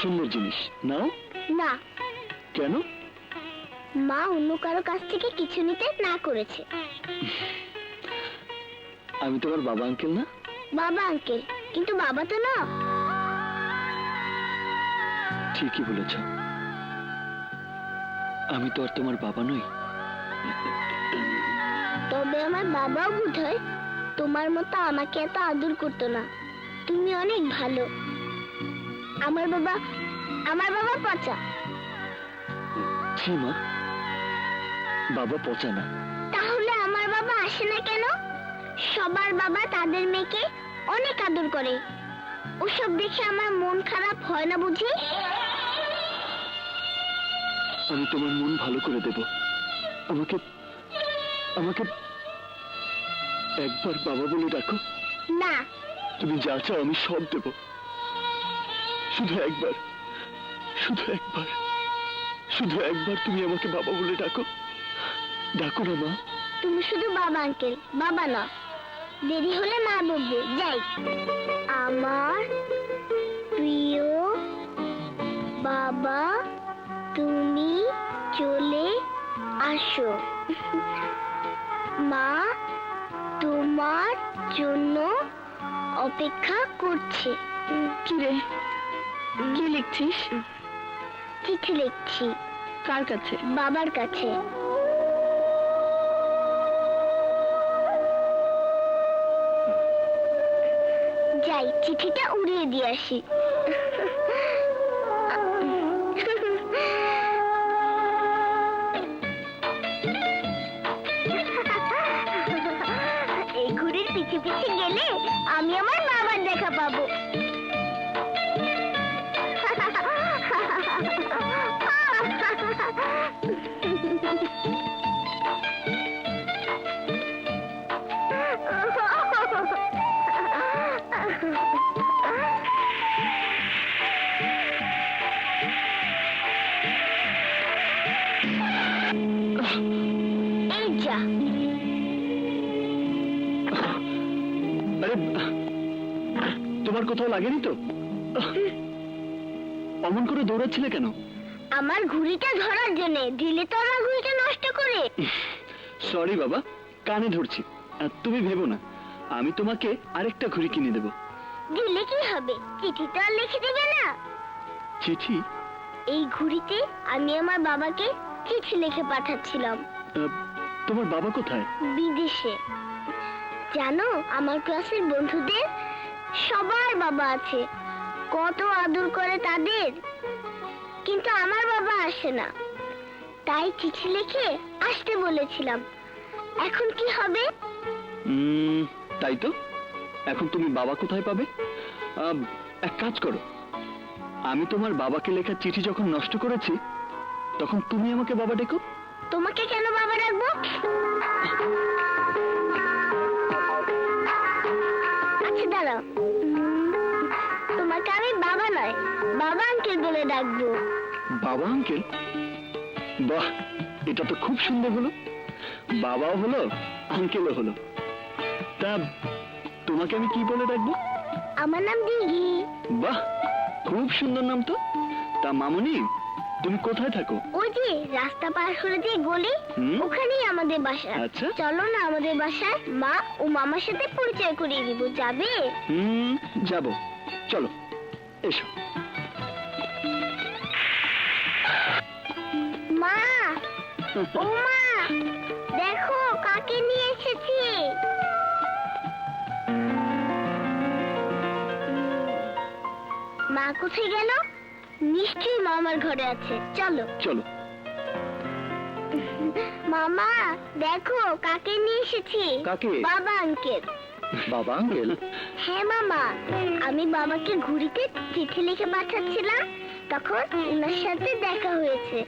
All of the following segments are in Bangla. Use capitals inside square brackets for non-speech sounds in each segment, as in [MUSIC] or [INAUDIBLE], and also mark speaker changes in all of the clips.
Speaker 1: পছন্দের জিনিস নাও
Speaker 2: না।
Speaker 1: কেন?
Speaker 2: মা অন্য কারও কাছ থেকে কিছু নিতে না করেছে।
Speaker 1: আমি তোমার বাবা আঙ্কেল না।
Speaker 2: বাবা আঙ্কেল কিন্তু বাবা তো না।
Speaker 1: ঠিকই বলেছ। আমি তো আর তোমার বাবা নই।
Speaker 2: তবে আমার বাবাও বোধ হয় তোমার মতো আমাকে এত আদর করতো না। তুমি অনেক ভালো। আমার বাবা আমার বাবা পচা।
Speaker 1: ছি মা? বাবা পচা না।
Speaker 2: তাহলে আমার বাবা আসে না কেন? সবার বাবা তাদের মেয়েকে অনেক আদর করে। ওসব দেখে আমার মন খারাপ হয় না বুঝি?
Speaker 1: আমি তোমার মন ভালো করে দেব। আমাকে আমাকে একবার বাবা বলে ডাকো।
Speaker 2: না।
Speaker 1: তুমি যা চাও আমি সব দেব। শুধু একবার শুধু একবার শুধু একবার তুমি আমাকে বাবা বলে ডাকো। ডাকো না মা।
Speaker 2: তুমি শুধু বাবা আঙ্কেল বাবা না। দেরি হলে মা বলবে যাই। আমার প্রিয় বাবা তুমি চলে আসো। মা তোমার জন্য অপেক্ষা করছে।
Speaker 3: কি রে কি লিখছিস?
Speaker 2: চিঠি লিখছি।
Speaker 3: কার কাছে?
Speaker 2: বাবার কাছে। যাই চিঠিটা উড়িয়ে দিয়ে আসি। এই ঘুড়ির পিছে পিছে গেলে আমি আমার বাবার দেখা পাবো।
Speaker 1: কোথাও লাগেনি তো? অমন করে দৌড়াচ্ছিলে কেন?
Speaker 2: আমার ঘুড়িটা ধরার জন্য দিলে তো আমার ঘুড়িটা নষ্ট করে।
Speaker 1: সরি বাবা কানে ধরছি। আর তুমি ভেবো না আমি তোমাকে আরেকটা ঘড়ি কিনে দেব।
Speaker 2: দিলে কি হবে? চিঠি তো আর লিখে দেবে না।
Speaker 1: চিঠি?
Speaker 2: এই ঘুড়িতে আমি আমার বাবাকে চিঠি লিখে পাঠাচ্ছিলাম।
Speaker 1: তোমার বাবা কোথায়?
Speaker 2: বিদেশে। জানো আমার ক্লাসের বন্ধুদের সবার বাবা আছে। কত আদর করে তাদের। কিন্তু আমার বাবা আসে না। তাই চিঠি লিখে আসতে বলেছিলাম। এখন কি হবে?
Speaker 1: তাই তো। এখন তুমি বাবা কোথায় পাবে? এক কাজ করো। আমি তোমার বাবাকে লেখা চিঠি যখন নষ্ট করেছি তখন তুমি আমাকে বাবা ডেকো।
Speaker 2: তোমাকে কেন বাবা রাখব বলে ডাকবো।
Speaker 1: বাবা আঙ্কেল? বাহ এটা তো খুব সুন্দর হলো। বাবাও হলো আঙ্কেলও হলো। তা তোমাকে আমি কি বলে ডাকবো?
Speaker 2: আমার নাম দিঘি।
Speaker 1: বাহ খুব সুন্দর নাম তো। তা মামনি তুমি কোথায় থাকো?
Speaker 2: ওই যে রাস্তা পার করে যে গলি। ওখানেই আমাদের বাসা।
Speaker 1: আচ্ছা।
Speaker 2: চলো না আমাদের বাসায় মা ও মামার সাথে পরিচয় করিয়ে দিব। যাবে?
Speaker 1: হুম যাব। চলো এসো।
Speaker 2: দেখো কাকে নিয়ে এসেছি। মা কোথায় গেল? নিশ্চয়ই মামার ঘরে আছে। চলো।
Speaker 1: চলো।
Speaker 2: মামা দেখো কাকে নিয়ে এসেছি।
Speaker 1: কাকে?
Speaker 2: বাবা আঙ্কেল।
Speaker 1: বাবা আঙ্কেল?
Speaker 2: হ্যাঁ মামা আমি বাবাকে ঘুড়িতে চিঠি লিখে পাঠাচ্ছিলাম। তখন ওনার সাথে দেখা হয়েছে।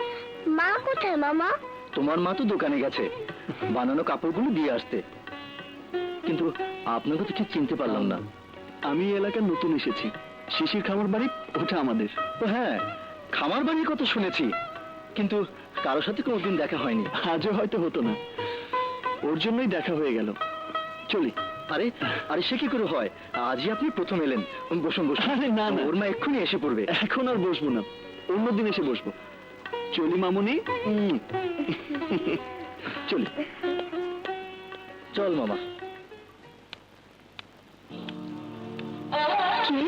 Speaker 2: মা কোথায় মামা?
Speaker 1: তোমার মা তো দোকানে গেছে। বানানো কাপড়গুলো দিয়ে আসতে। কিন্তু আপনাকে তো ঠিক চিনতে পারলাম না। আমি এই এলাকার নতুন এসেছি। শিশির খামার বাড়ি ওটা আমাদের। ও হ্যাঁ খামার বাড়ির কথা শুনেছি। কিন্তু কারোর সাথে কোনোদিন দেখা হয়নি। আজও হয়তো হতো না। ওর জন্যই দেখা হয়ে গেল। চলি। আরে আরে সে কি করে হয়? আজই আপনি প্রথম এলেন। বসুন বসুন। না না। ওর মা এক্ষুনি এসে পড়বে। এখন আর বসবো না। অন্যদিন এসে বসবো। চলি মামুনি। চলি। চল মামা।
Speaker 3: কি?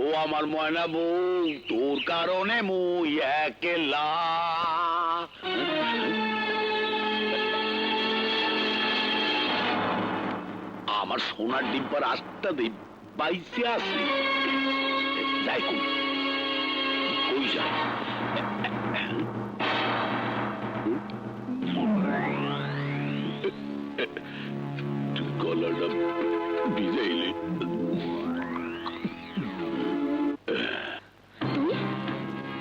Speaker 4: ও আমার ময়না বউ তোর কারণে মুই একেলা। আমার সোনার ডিব্বার আটটা দিই বাইসে আছে যাই কই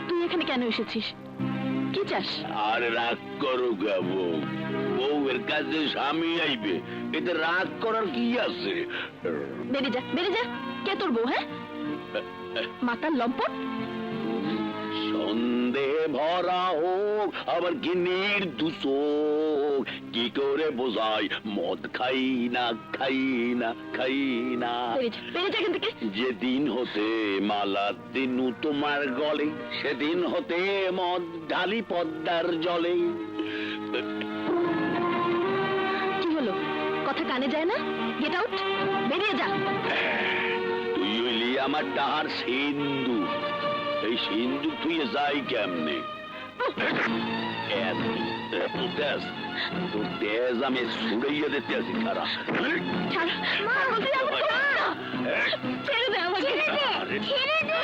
Speaker 4: তুই
Speaker 3: এখানে কেন এসেছিস? কি চাস
Speaker 4: আর রাগ করো গাবো। বউয়ের কাছে স্বামী আইবে। এতে রাগ করার কি আছে?
Speaker 3: বেরিয়ে যা বেরিয়ে যা। কে তোর বউ হ্যাঁ? মাতার লম্পট?
Speaker 4: সন্দেহ ভরা হোক আবার কি নির্দোষ কি করে বোঝাই? মদ খাই না খাই না খাই না। যেদিন হতে দিনু তোমার গলে সেদিন হতে মদ ঢালি পদ্মার জলে।
Speaker 3: কি হলো? কথা কানে যায় না? গেট আউট বেরিয়ে যা।
Speaker 4: তুই হইলি আমার ডাহার সিন্ধু। এই সিন্ধু তুই যাই কেমনে? এত এত তেজ তোর তেজ আমি ছুড়াইয়া দিতে আছি খারাপ
Speaker 3: ছাড় দে আমাকে
Speaker 2: ছেড়ে দে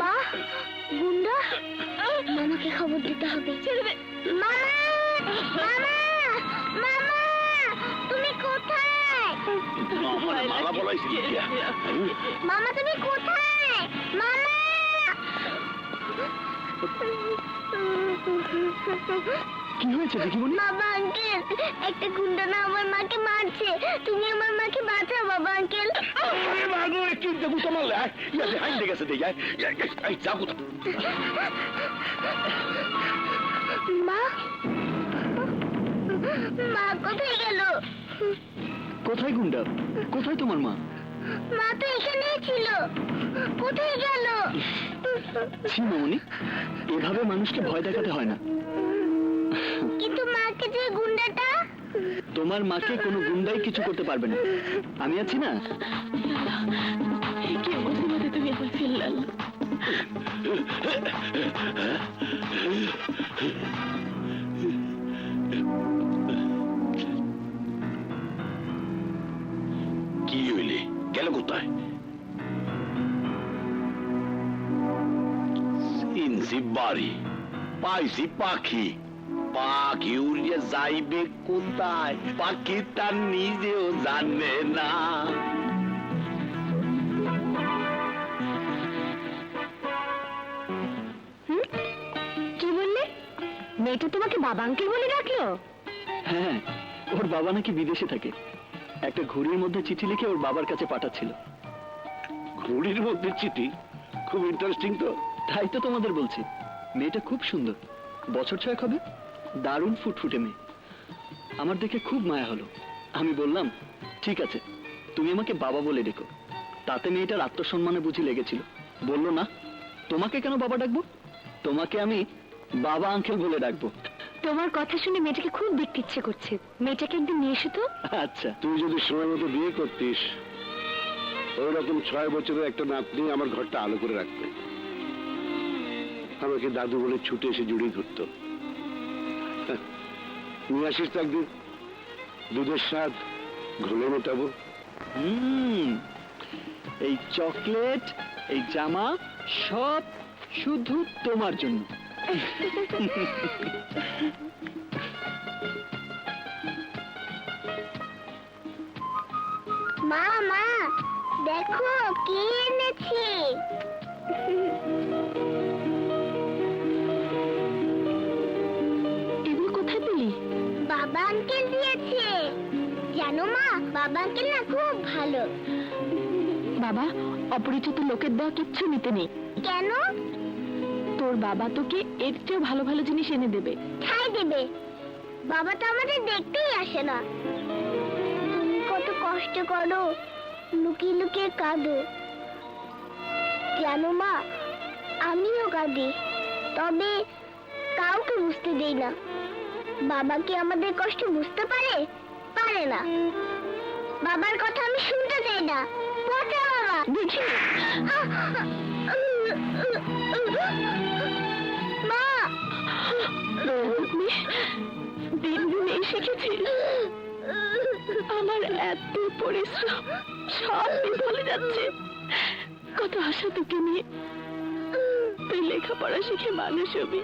Speaker 3: মা
Speaker 2: গুন্ডা মামাকে খবর দিতে হবে মামা মামা মামা তুমি কোথায়?
Speaker 4: মালা বলাইছিল
Speaker 2: মামা তুমি কোথায়? মামা!
Speaker 1: কি হয়েছে দেখিমনি
Speaker 2: বাবা আঙ্কেল একটা গুন্ডা না আমার মাকে মারছে। তুমি আমার মাকে বাঁচাও বাবা আঙ্কেল
Speaker 4: আরে মাগো একটু দেবো তোমার লাই ইয়া যে হাইন্দে গেছে দে যাই এই যাব
Speaker 2: মা মা কোথায় গেল?
Speaker 1: কোথায় গুন্ডা? কোথায় তোমার মা?
Speaker 2: মা তো এখানেই ছিল। কোথায় গেল?
Speaker 1: ছি মামনি এভাবে মানুষকে ভয় দেখাতে হয় না।
Speaker 2: কিন্তু মাকে যে গুন্ডাটা?
Speaker 1: তোমার মাকে কোনো গুন্ডাই কিছু করতে পারবে না। আমি আছি না?
Speaker 4: চিনছি বাড়ি পাইছি পাখি। পাখি উড়িয়ে যাইবে কোথায়? পাখি তার নিজেও জানে না।
Speaker 2: কি বললে? মেয়েটা তোমাকে বাবা আঙ্কেল বলে ডাকলো?
Speaker 1: হ্যাঁ ওর বাবা নাকি বিদেশে থাকে। একটা ঘুড়ির মধ্যে চিঠি লিখে ওর বাবার কাছে পাঠাচ্ছিল।
Speaker 4: ঘুড়ির মধ্যে চিঠি? খুব ইন্টারেস্টিং তো।
Speaker 1: তাই তো তোমাদের বলছি। মেয়েটা খুব সুন্দর। বছর ছয়েক হবে দারুণ ফুটফুটে মেয়ে। আমার দেখে খুব মায়া হলো। আমি বললাম ঠিক আছে তুমি আমাকে বাবা বলে ডেকো। তাতে মেয়েটার আত্মসম্মানে বুঝি লেগেছিল। বলল না তোমাকে কেন বাবা ডাকবো? তোমাকে আমি বাবা আঙ্কেল বলে ডাকবো।
Speaker 2: তোমার কথা শুনে মেয়েটাকে খুব দেখতে ইচ্ছে করছে। মেয়েটাকে একদিন নিয়ে এসো তো।
Speaker 1: আচ্ছা।
Speaker 5: তুই যদি সময় মতো বিয়ে করতিস ওই রকম ছয় বছরের একটা নাতনি আমার ঘরটা আলো করে রাখবে। আমাকে দাদু বলে ছুটে এসে জড়িয়ে ধরতো। নিয়ে আসিস তো একদিন। দুধের স্বাদ ঘোলে মেটাবো।
Speaker 1: হুম এই চকলেট এই জামা সব শুধু তোমার জন্য।
Speaker 2: মা মা দেখো কি এনেছি। আঙ্কেল দিয়েছে। জানো মা বাবা আঙ্কেল না খুব ভালো।
Speaker 3: বাবা অপরিচিত লোকের দেওয়া কিচ্ছু নিতে নেই।
Speaker 2: কেন?
Speaker 3: তোর বাবা তোকে এর চেয়েও ভালো ভালো জিনিস এনে দেবে।
Speaker 2: ছাই দেবে। বাবা তো আমাদের দেখতেই আসে না। তুমি কত কষ্ট করো লুকিয়ে লুকিয়ে কাঁদো। জানো মা আমিও কাঁদি তবে কাউকে বুঝতে দেই না। বাবা কি আমাদের কষ্ট বুঝতে পারে? পারে না। বাবার কথা আমি শুনতে চাই না। পচা বাবা।
Speaker 3: দেখি
Speaker 2: মা!
Speaker 3: দিন দিন এই শিখেছিস আমার এত পরিশ্রম সব বিফলে যাচ্ছে। কত আশা তোকে নিয়ে। তুই লেখাপড়া শিখে মানুষ হবি।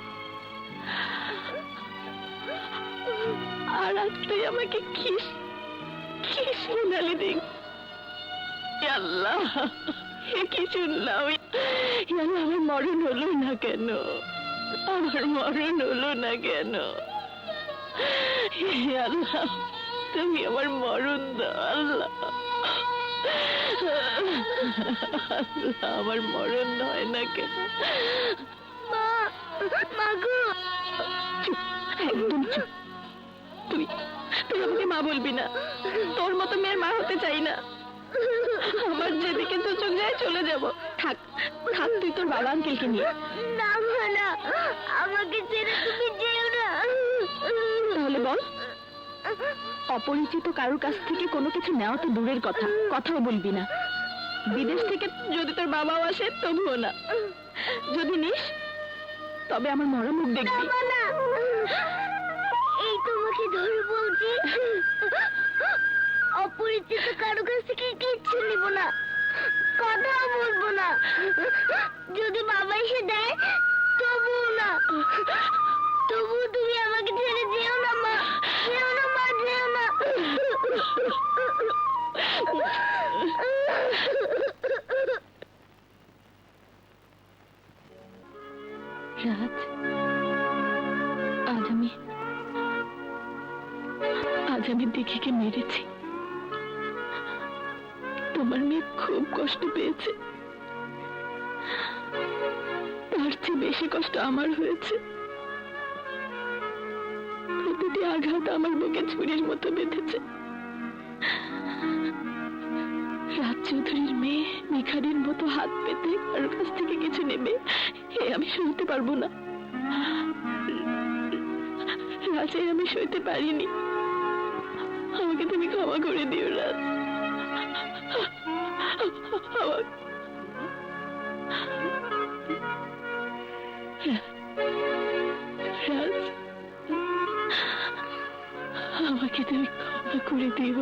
Speaker 3: আর আজ তুই আমাকে খিস খিস শোনালি দিক আল্লাহ কি শুনলাম এ আমার মরণ হলো না কেন? আমার মরণ হলো না কেন? আল্লাহ তুমি আমার মরণ দাও আল্লাহ। আল্লাহ আমার মরণ হয় না কেন?
Speaker 2: মা মাগো
Speaker 3: চুপ একদম চুপ। তুই তুই আমাকে মা বলবি না। তোর মতো মেয়ের মা হতে চাই না। আমার যেদিকে তো চোখ যায় চলে যাব। থাক থাক তুই তোর বাবা আঙ্কেলকে নিয়ে।
Speaker 2: না না আমাকে ছেড়ে তুমি যেও না।
Speaker 3: তাহলে বল অপরিচিত কারোর কাছ থেকে কোনো কিছু নেওয়া তো দূরের কথা কথাও বলবি না। বিদেশ থেকে যদি তোর বাবাও আসে তবুও না। যদি নিস তবে আমার মরা মুখ দেখবি
Speaker 2: তোমাকে ধরে বলছি অপরিচিত কারও কাছ থেকে কিচ্ছু নিব না। কথা বলব না। যদি বাবা এসে দেয়, তবুও না। তবু তুমি আমাকে ছেড়ে যেও না, মা। যেও না, মা, যেও না।
Speaker 3: দিঘিকে মেরেছি। তোমার মেয়ে খুব কষ্ট পেয়েছে। তার চেয়ে বেশি কষ্ট আমার হয়েছে। প্রতিটি আঘাত আমার বুকে ছুরির মতো বেঁধেছে। রাজ চৌধুরীর মেয়ে ভিখারির মতো হাত পেতে কারোর কাছ থেকে কিছু নেবে, এ আমি সইতে পারব না। রাজে আমি সইতে পারিনি। ক্ষমা করে দিও না। আমাকে তুমি ক্ষমা করে দিও।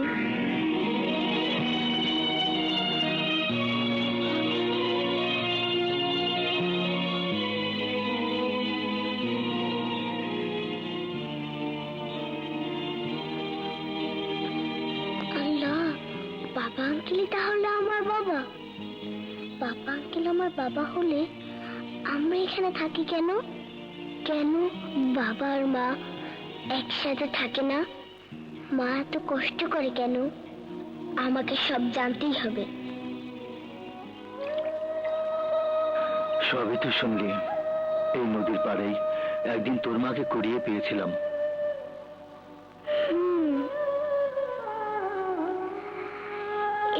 Speaker 2: বাবা হলে আমরা এখানে থাকি কেন? কেন বাবা আর মা একসাথে থাকে না? মা এত কষ্ট করে কেন? আমাকে সব জানতেই হবে।
Speaker 1: সবই তো শুনলি। এই নদীর পাড়েই একদিন তোর মাকে কুড়িয়ে পেয়েছিলাম।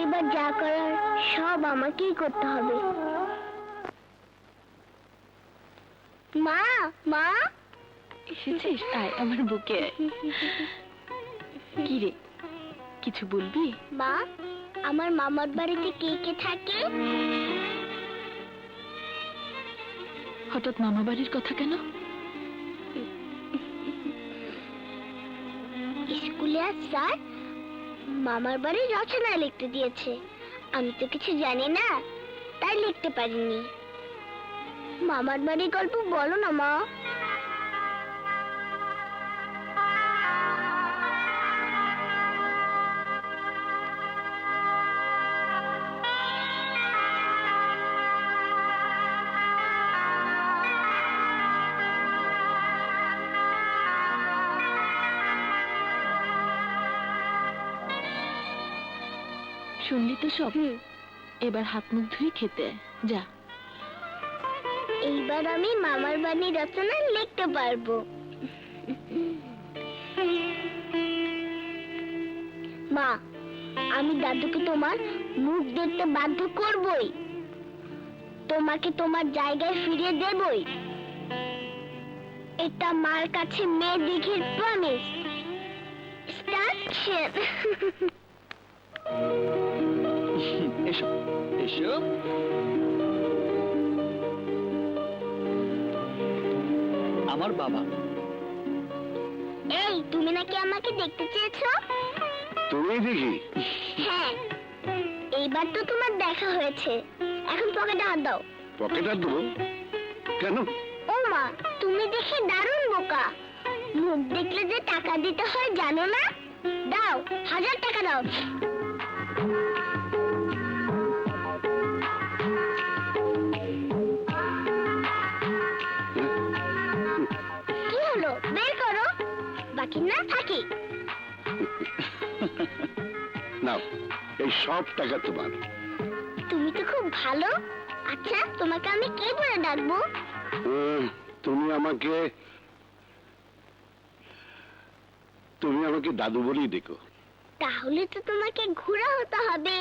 Speaker 2: এবার যা করার সব আমাকেই করতে হবে। মা মা।
Speaker 3: এসেছিস? আয় আমার বুকে। কি রে? কিছু বলবি?
Speaker 2: মা আমার মামার বাড়িতে কে কে থাকে?
Speaker 3: হঠাৎ মামা বাড়ির কথা কেন?
Speaker 2: স্কুলে আজ স্যার মামার বাড়ি রচনা লিখতে দিয়েছে। আমি তো কিছু জানি না তাই লিখতে পারিনি। মামার বাড়ির গল্প বলো না মা।
Speaker 3: শুনলি তো সব? এবার হাত মুখ ধুয়ে খেতে। যা।
Speaker 2: এইবার আমি মামার বাণী রচনা লিখতে পারব। মা, আমি দাদুকে তোমার মুখ দেখতে বাধ্য করবই। তোমাকে তোমার জায়গায় ফিরিয়ে দেবই। এটা মার কাছে মেয়ে দিঘির প্রমিস
Speaker 1: আমার বাবা।
Speaker 2: এই তুমি নাকি আমাকে দেখতে চেয়েছো?
Speaker 5: তুমি দেখি।
Speaker 2: হ্যাঁ এইবার তো তোমার দেখা হয়েছে। এখন পকেটে হাত দাও।
Speaker 5: পকেটার দেবো? কেন?
Speaker 2: ও মা তুমি দেখে দারুণ বোকা। মুখ দেখলে যে টাকা দিতে হয় জানো না? দাও হাজার টাকা দাও।
Speaker 5: এই সব টাকা তোমার।
Speaker 2: তুমি তো খুব ভালো। আচ্ছা তোমাকে আমি কি বলে ডাকবো?
Speaker 5: তুমি আমাকে তুমি আমাকে দাদু বলেই দেখো
Speaker 2: তাহলে তো তোমাকে ঘোড়া হতে হবে।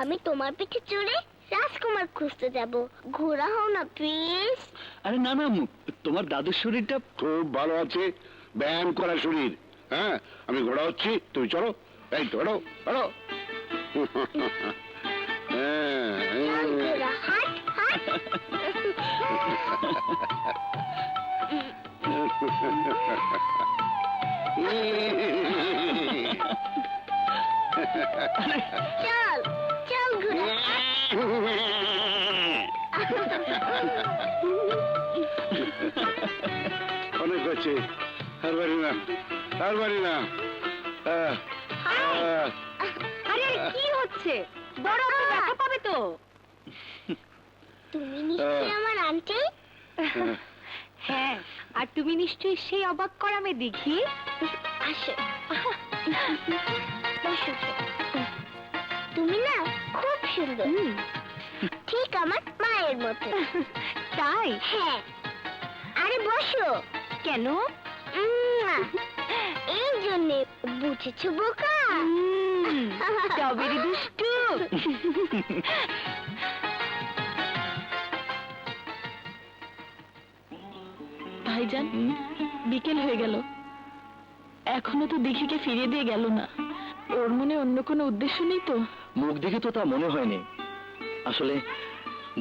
Speaker 2: আমি তোমার পিঠে চড়ে রাজকুমার খুঁজতে যাব। ঘোড়া হও না প্লিজ
Speaker 1: আরে না না তোমার দাদুর শরীরটা
Speaker 5: খুব ভালো আছে। ব্যায়াম করা শরীর। হ্যাঁ আমি ঘোড়া হচ্ছি তুমি চলো। এই ধরো ধরো।
Speaker 2: চল চল চল
Speaker 5: অনেক হচ্ছে আর পারি না আর পারি না আহ, আহ,
Speaker 3: আরে কি হচ্ছে? বড় আপনি ব্যথা পাবে তো।
Speaker 2: তুমি নিশ্চয়ই আমার আন্টি [LAUGHS]
Speaker 3: হ্যাঁ আর তুমি নিশ্চয়ই সেই অবাক করা মেয়ে দেখি।
Speaker 2: আসো। [LAUGHS] বসো। তুমি না খুব সুন্দর। ঠিক আমার মায়ের মতো। [LAUGHS]
Speaker 3: তাই?
Speaker 2: হ্যাঁ। আরে বসো।
Speaker 3: কেন।
Speaker 2: এই জন্যে বুঝেছ বোকা?
Speaker 3: স্ট্রবেরি দুষ্টু ভাইজান বিকেল হয়ে গেল। এখনও তো দিঘিকে ফিরিয়ে দিয়ে গেল না। ওর মনে অন্য কোনো উদ্দেশ্য নেই তো?
Speaker 1: মুখ দেখে তো তা মনে হয়নি। আসলে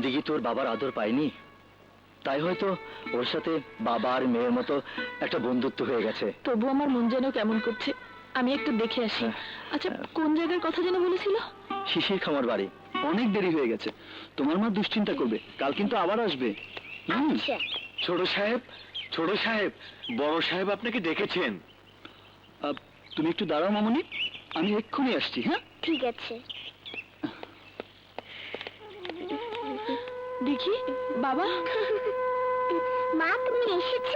Speaker 1: দিঘি তোর বাবার আদর পায়নি। তাই হয়তো ওর সাথে বাবা আর মেয়ের মতো একটা বন্ধুত্ব হয়ে গেছে।
Speaker 3: তবু আমার মন যেন কেমন করছে। আমি একটু দেখে আসি। আচ্ছা কোন জায়গার কথা যেন বলেছিল?
Speaker 1: শিশির খামার বাড়ি। অনেক দেরি হয়ে গেছে। তোমার মা দুশ্চিন্তা করবে। কাল কিন্তু আবার আসবে। হুম।
Speaker 2: আচ্ছা।
Speaker 1: ছোট সাহেব ছোট সাহেব বড় সাহেব আপনাকে ডেকেছেন তুমি একটু দাঁড়াও মামনি। আমি এক্ষুনি আসছি হ্যাঁ?
Speaker 2: ঠিক আছে।
Speaker 3: দেখি বাবা।
Speaker 2: মা তুমি এসেছ?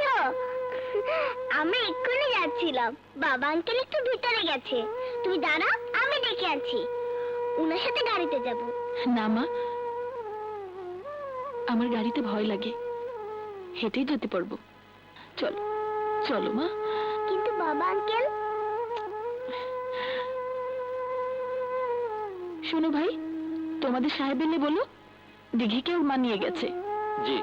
Speaker 2: আমি এক্ষুনি যাচ্ছিলাম। বাবা আঙ্কেল একটু ভিতরে গেছে। তুই দাঁড়া আমি ডেকে আছি। উনার সাথে গাড়িতে যাব।
Speaker 3: না মা। আমার গাড়িতে ভয় লাগে। হেঁটেই যেতে পারব। চলো চলো মা।
Speaker 2: কিন্তু বাবা আঙ্কেল
Speaker 3: শোনো ভাই তোমাদের সাহেব এলে বলো। দিঘিকে ওর মা নিয়ে গেছে।
Speaker 1: জি।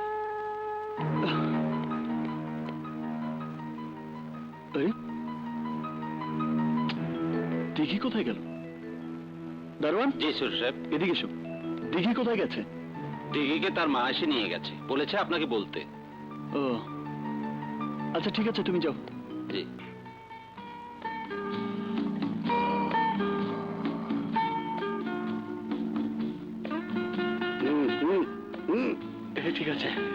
Speaker 1: দিঘি কোথায় গেল? দারোয়ান?
Speaker 4: জি সুর সাহেব।
Speaker 1: এদিকে এসো। দিঘি কোথায় গেছে?
Speaker 4: দিঘিকে তার মা এসে নিয়ে গেছে। বলেছে আপনাকে বলতে।
Speaker 1: ও। আচ্ছা ঠিক আছে তুমি যাও।
Speaker 4: জি।
Speaker 1: ঠিক আছে।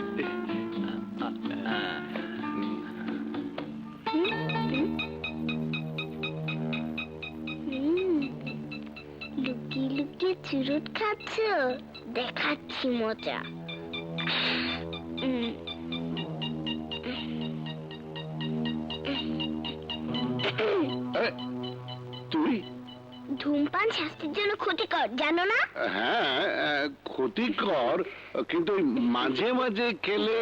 Speaker 2: দেখাচ্ছি মজা
Speaker 5: তুই
Speaker 2: ধূমপান স্বাস্থ্যের জন্য ক্ষতিকর জানো না?
Speaker 5: হ্যাঁ ক্ষতিকর কিন্তু ওই মাঝে মাঝে খেলে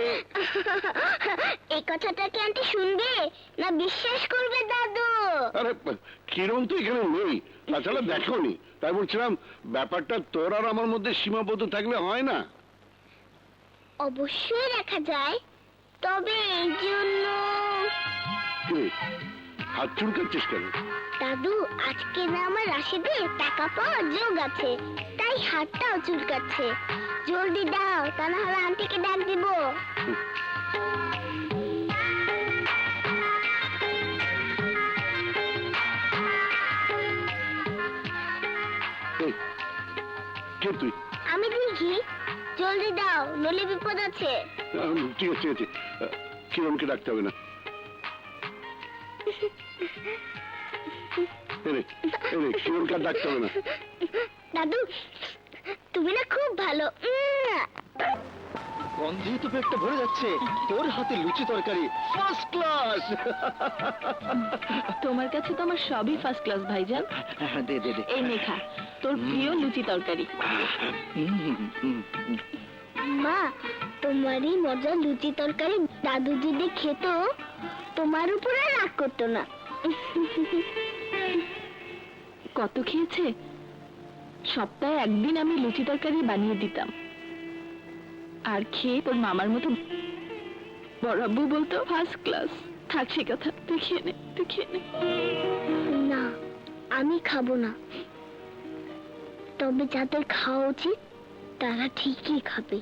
Speaker 5: [LAUGHS]
Speaker 2: এই কথাটা কি আন্টি শুনবে? না বিশ্বাস করবে দাদু?
Speaker 5: আরে কিরণ তো এখানে নেই? তাছাড়া দেখোনি তাই বলছিলাম ব্যাপারটা তোর আর আমার মধ্যে সীমাবদ্ধ থাকলে হয় না।
Speaker 2: অবশ্যই দেখা যায় তবে এই জন্য
Speaker 5: কি? হাত চুলকাচ্ছিস কেন?
Speaker 2: দাদু আজকে না আমার রাশিদে টাকা পাওয়ার যোগ আছে তাই হাতটাও চুলকাচ্ছে। জলদি দাও তা না হলে আন্টিকে ডাক দিব।
Speaker 5: কে তুই।
Speaker 2: আমি জলদি দাও নলে বিপদ আছে।
Speaker 5: ঠিক আছে ঠিক আছে। কিরণকে ডাকতে হবে না। কিরণকে ডাকতে হবে না।
Speaker 2: দাদু তুমি না খুব ভালো।
Speaker 1: গন্ধেই তো পেটটা ভরে যাচ্ছে। তোর হাতে লুচি তরকারি ফার্স্ট ক্লাস
Speaker 3: তোমার কাছে তো আমার সবই ফার্স্ট ক্লাস ভাইজান।
Speaker 1: দে দে দে।
Speaker 3: এই নেখা তোর প্রিয় লুচি তরকারি।
Speaker 2: মা তোমারই মজা লুচি তরকারি দাদু যদি খেত তোমার উপরে রাগ করতো না।
Speaker 3: কত খেয়েছে? সপ্তাহে একদিন আমি লুচি তরকারি বানিয়ে দিতাম। আর খেয়ে তোর মামার মতো বড় আব্বু বলতো ফার্স্ট ক্লাস থাক সে কথা। তুই খেয়ে নে তুই খেয়ে নে।
Speaker 2: না আমি খাব না। তবে যাদের খাওয়া উচিত তারা ঠিকই খাবে।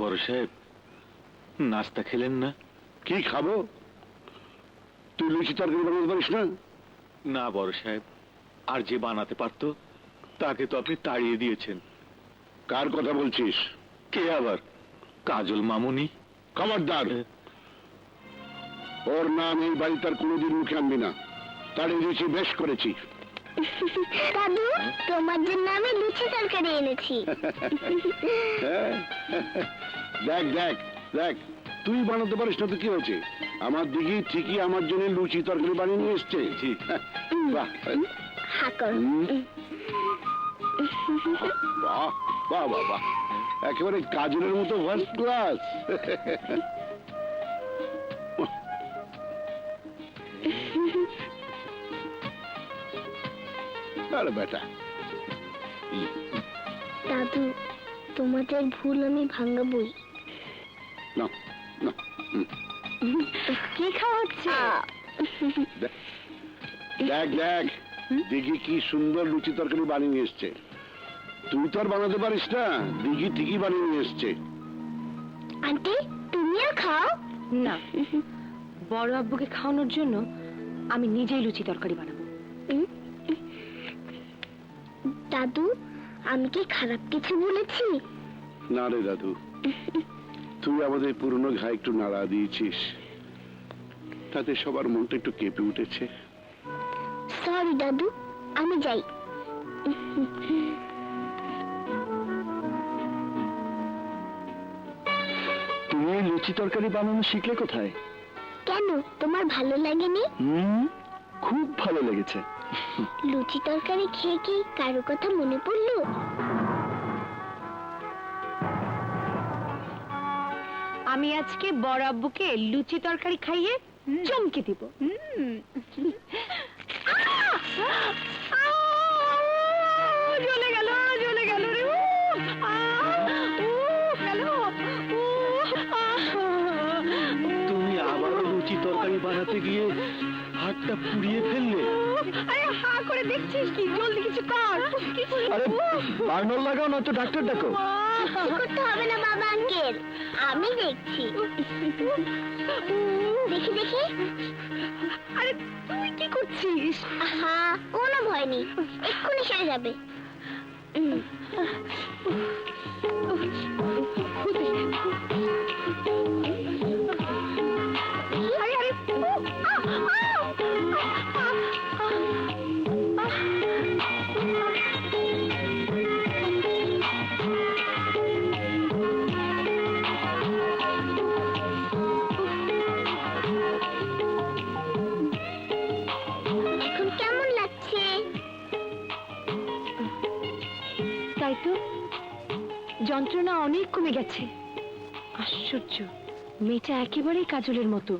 Speaker 1: বড় সাহেব নাস্তা খেলেন না?
Speaker 5: কি খাব? তুই লুচি তরকারি বানাতে পারিস না?
Speaker 6: না বড় সাহেব আর যে বানাতে পারতো তাকে তো আপনি তাড়িয়ে দিয়েছেন।
Speaker 5: কার কথা বলছিস?
Speaker 6: কে আবার? কাজল মামুনি?
Speaker 5: খবরদার। ওর নাম এই বাড়িতে আর কোনোদিন মুখে আনবি না। তাড়িয়ে দিয়েছি বেশ করেছি।
Speaker 2: দাদু তোমার জন্য আমি লুচি তরকারি এনেছি।
Speaker 5: হ্যাঁ? দেখ দেখ দেখ তুই বানাতে পারিস না তো কি হয়েছে? আমার দিদি ঠিকই আমার জন্য লুচি তরকারি বানিয়ে নিয়ে এসছে।
Speaker 6: জি
Speaker 5: বাহ। বাহ বাহ বাহ বাহ। একেবারে কাজলের মতো ফার্স্ট ক্লাস আরে বেটা।
Speaker 2: দাদু তোমাদের ভুল আমি ভাঙাবই।
Speaker 5: না না
Speaker 2: কি খাওয়াচ্ছে?
Speaker 5: দেখ দেখ দেখি কি সুন্দর লুচি তরকারি বানিয়ে নিয়ে এসছে। তুই তো আর বানাতে পারিস না। দিঘি ঠিকই বানিয়ে নিয়ে এসছে।
Speaker 2: আন্টি তুমিও খাও?
Speaker 3: না বড় আব্বুকে খাওয়ানোর জন্য আমি নিজেই লুচি তরকারি বানাবো।
Speaker 2: দাদু আমি কি খারাপ কিছু বলেছি?
Speaker 5: না রে দাদু তুই আমাদের পুরনো ঘা একটু নাড়া দিয়েছিস। তাতে সবার মনটা একটু কেঁপে উঠেছে।
Speaker 2: সরি দাদু আমি যাই।
Speaker 1: লুচি তরকারি বানানো শিখলে কোথায়?
Speaker 2: কেন? তোমার ভালো লাগেনি?
Speaker 1: হুম খুব ভালো লেগেছে।
Speaker 2: লুচি তরকারি খেয়ে কি কারও কথা মনে পড়ল?
Speaker 3: আমি আজকে বড় আব্বুকে লুচি তরকারি খাইয়ে চমকে দিব। জ্বলে গেল জ্বলে গেল রে।
Speaker 1: তরকারি গিয়ে হাতটা পুড়িয়ে ফেললে।
Speaker 3: আরে হা করে দেখছিস কি? জলদি কিছু কর। কিছু
Speaker 1: আরে বার্নার লাগাও না তো ডাক্তার ডাকো
Speaker 2: করতে হবে না বাবা আঙ্কেল। আমি দেখছি। দেখি দেখি।
Speaker 3: আরে তুই কি করছিস?
Speaker 2: আহা কোনো ভয় নেই। এক্ষুনি সেরে যাবে।
Speaker 3: যন্ত্রণা অনেক কমে গেছে। আশ্চর্য মেয়েটা একেবারেই কাজলের মতো।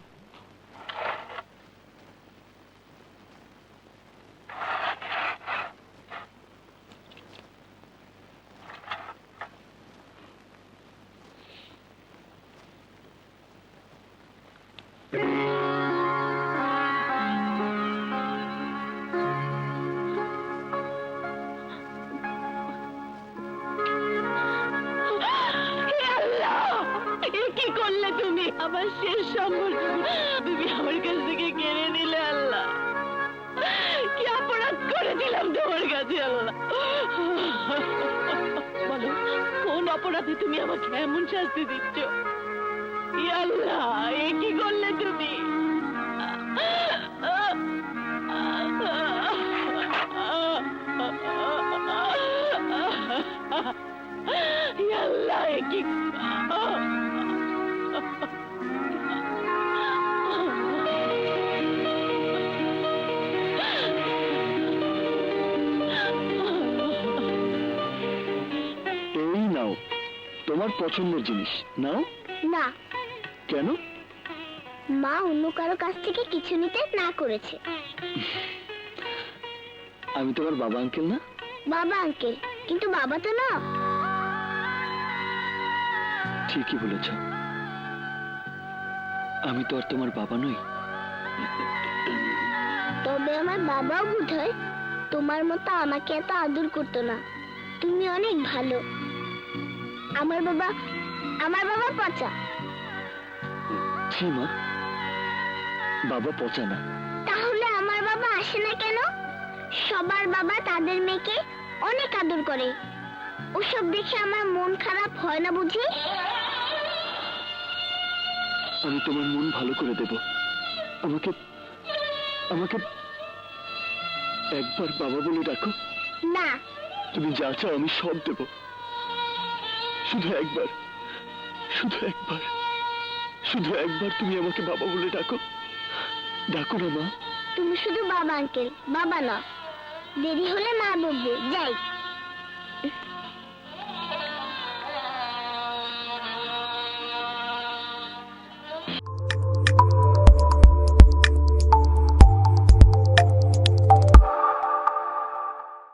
Speaker 3: আল্লাহ কি
Speaker 1: এই নাও তোমার পছন্দের জিনিস। নাও।
Speaker 2: না।
Speaker 1: কেন?
Speaker 2: মা অন্য কারও কাছ থেকে কিছু নিতে না করেছে।
Speaker 1: আমি তোমার বাবা আঙ্কেল না?
Speaker 2: বাবা আঙ্কেল। কিন্তু বাবা তো না।
Speaker 1: ঠিকই বলেছ। আমি তো আর তোমার বাবা নই।
Speaker 2: তবে আমার বাবাও বোধ হয় তোমার মতো আমাকে এত আদর করতো না। তুমি অনেক ভালো। আমার বাবা আমার বাবা পচা।
Speaker 1: মা? বাবা পচা না।
Speaker 2: তাহলে আমার বাবা আসে না কেন? সবার বাবা তাদের মেয়েকে অনেক আদর করে। ওসব দেখে আমার মন খারাপ হয় না বুঝি
Speaker 1: আমি তোমার মন ভালো করে দেব। আমাকে আমাকে একবার বাবা বলে ডাকো।
Speaker 2: না।
Speaker 1: তুমি যা চাও আমি সব দেব। শুধু একবার শুধু একবার শুধু একবার তুমি আমাকে বাবা বলে ডাকো। ডাকো না মা।
Speaker 2: তুমি শুধু বাবা আঙ্কেল বাবা না। দেরি হলে মা বলবে যাই।